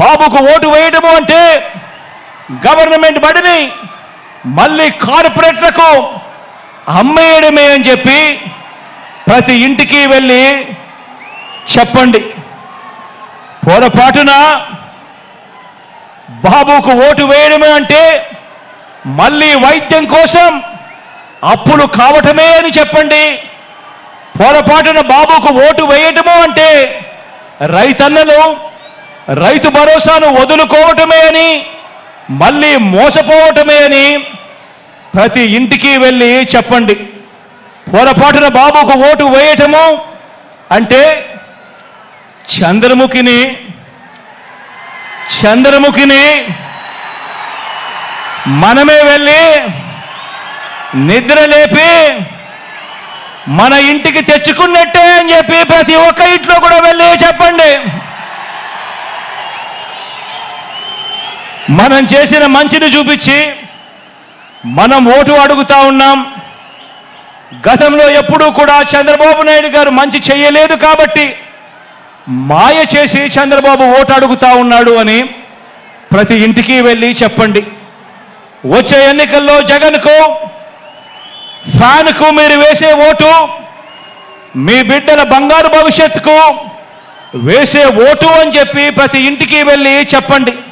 బాబుకు ఓటు వేయడము అంటే గవర్నమెంట్ బడిని మళ్ళీ కార్పొరేట్లకు అమ్మేయడమే అని చెప్పి ప్రతి ఇంటికి వెళ్ళి చెప్పండి. పొరపాటున బాబుకు ఓటు వేయడమే అంటే మళ్ళీ వైద్యం కోసం అప్పులు కావటమే అని చెప్పండి. పొరపాటున బాబుకు ఓటు వేయటము అంటే రైతన్నలు రైతు భరోసాను వదులుకోవటమే అని మళ్ళీ మోసపోవటమే అని ప్రతి ఇంటికి వెళ్ళి చెప్పండి. పొరపాటున బాబుకు ఓటు వేయటము అంటే చంద్రముఖిని చంద్రముఖిని మనమే వెళ్ళి నిద్ర లేపి మన ఇంటికి తెచ్చుకున్నట్టే అని చెప్పి ప్రతి ఒక్క ఇంట్లో కూడా వెళ్ళి చెప్పండి మనం చేసిన మంచిని చూపించి మనం ఓటు అడుగుతా ఉన్నాం. గతంలో ఎప్పుడూ కూడా చంద్రబాబు నాయుడు గారు మంచి చేయలేదు కాబట్టి మాయ చేసి చంద్రబాబు ఓటు అడుగుతా ఉన్నాడు అని ప్రతి ఇంటికి వెళ్ళి చెప్పండి. వచ్చే ఎన్నికల్లో జగన్కు ఫ్యాన్కు మీరు వేసే ఓటు మీ బిడ్డల బంగారు భవిష్యత్తుకు వేసే ఓటు అని చెప్పి ప్రతి ఇంటికి వెళ్ళి చెప్పండి.